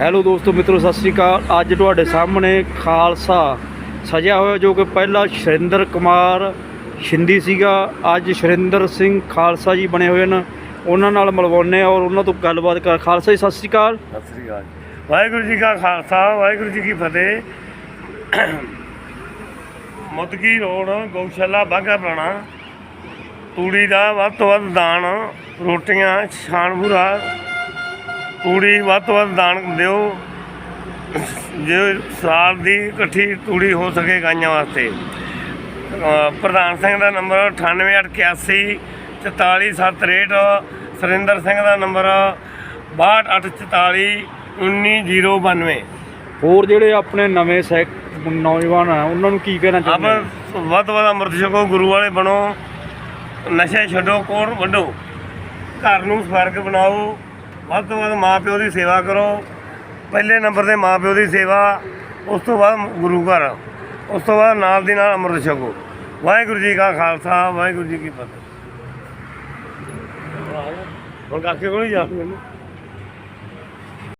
Hello ਦੋਸਤੋ, ਮਿੱਤਰੋ, ਸਤਿ ਸ੍ਰੀ ਅਕਾਲ। ਅੱਜ ਤੁਹਾਡੇ ਸਾਹਮਣੇ ਖਾਲਸਾ ਸਜਿਆ ਹੋਇਆ ਜੋ ਕਿ ਪਹਿਲਾਂ ਸ਼ਰਿੰਦਰ ਕੁਮਾਰ ਸ਼ਿੰਦੀ ਸੀਗਾ। ਅੱਜ ਸ਼ਰਿੰਦਰ ਸਿੰਘ ਖਾਲਸਾ ਜੀ ਬਣੇ ਹੋਏ ਨੇ ਉਹਨਾਂ ਨਾਲ ਮਿਲਵਾਉਂਦੇ ਹਾਂ ਔਰ ਉਹਨਾਂ ਤੋਂ ਗੱਲਬਾਤ ਕਰ ਖਾਲਸਾ ਜੀ, ਸਤਿ ਸ੍ਰੀ ਅਕਾਲ। ਸਤਿ ਸ੍ਰੀ ਅਕਾਲ ਵਾਹਿਗੁਰੂ ਜੀ ਕਾ ਖਾਲਸਾ, ਵਾਹਿਗੁਰੂ ਜੀ ਕੀ ਫਤਿਹ। ਮੁਦਕੀ ਰੋਡ ਗਊਸ਼ਾਲਾ ਬਾਗਾ ਪੁਰਾਣਾ ਤੂੜੀ ਦਾ ਵੱਧ ਤੋਂ ਵੱਧ ਦਾਨ, ਰੋਟੀਆਂ ਛਾਣਪੂਰਾ ਤੂੜੀ ਵੱਧ ਤੋਂ ਵੱਧ ਦਾਨ ਦਿਓ। ਜੇ ਸਾਲ ਦੀ ਇਕੱਠੀ ਤੂੜੀ ਹੋ ਸਕੇ ਗਾਈਆਂ ਵਾਸਤੇ। ਪ੍ਰਧਾਨ ਸਿੰਘ ਦਾ ਨੰਬਰ 9881 44763 ਸੁਰਿੰਦਰ ਸਿੰਘ ਦਾ ਨੰਬਰ 6284 19092 ਹੋਰ ਜਿਹੜੇ ਆਪਣੇ ਨਵੇਂ ਸੈਕ ਨੌਜਵਾਨ ਆ ਉਹਨਾਂ ਨੂੰ ਕੀ ਕਹਿਣਾ ਆਪ ਚਾਹੁੰਦੇ ਹੋ? ਵੱਧ ਵੱਧ ਅੰਮ੍ਰਿਤ ਛਕੋ ਗੁਰੂ ਵਾਲੇ ਬਣੋ। ਨਸ਼ੇ ਛੱਡੋ ਕੋੜ ਵੱਢੋ। ਘਰ ਨੂੰ ਸਵਰਗ ਬਣਾਓ। ਵੱਧ ਤੋਂ ਵੱਧ ਮਾਂ ਪਿਓ ਦੀ ਸੇਵਾ ਕਰੋ। ਪਹਿਲੇ ਨੰਬਰ ਤੇ ਮਾਂ ਪਿਓ ਦੀ ਸੇਵਾ, ਉਸ ਤੋਂ ਬਾਅਦ ਗੁਰੂ ਘਰ। ਉਸ ਤੋਂ ਬਾਅਦ ਨਾਲ ਦੀ ਨਾਲ ਅੰਮ੍ਰਿਤ ਛਕੋ। ਵਾਹਿਗੁਰੂ ਜੀ ਕਾ ਖਾਲਸਾ, ਵਾਹਿਗੁਰੂ ਜੀ ਕੀ ਫਤਿਹ। ਹੁਣ ਕਾਕੇ ਕੋਲ ਹੀ ਜਾ ਮੈਨੂੰ।